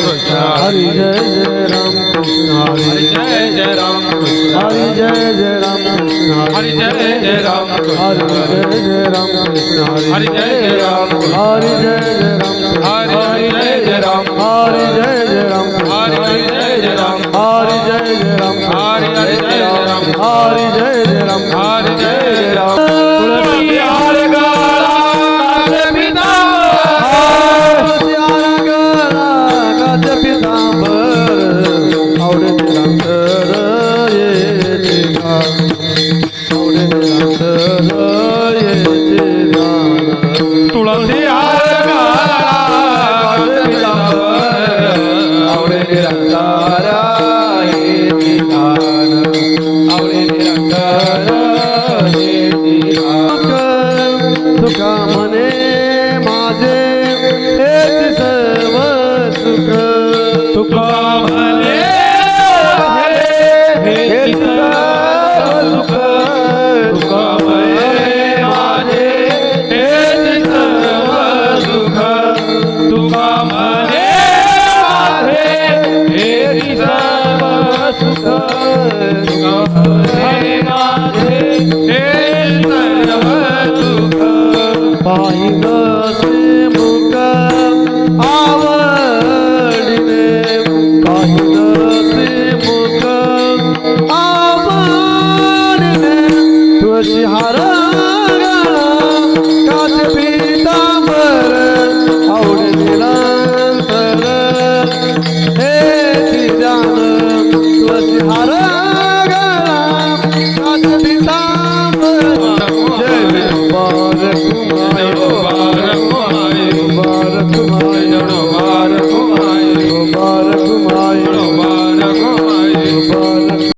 કૃષ્ણ હરિ જય જય રામ કૃષ્ણ હરિ જય જય રામ કૃષ્ણ હરિ જય જય રામ કૃષ્ણ હરિ જય જય રામ હરિ કૃષ્ણ જય જય રામ કૃષ્ણ હરિ જય જય રામ હરિ જય જય રામ હરિ જય જય રામ હરિ જય જય રામ હરિ જય જય રામ હરિ જય જય રામ હરિ હરિ જય જય રામ હરિ रंगारा ये विधान आवळे निरंगारा पायी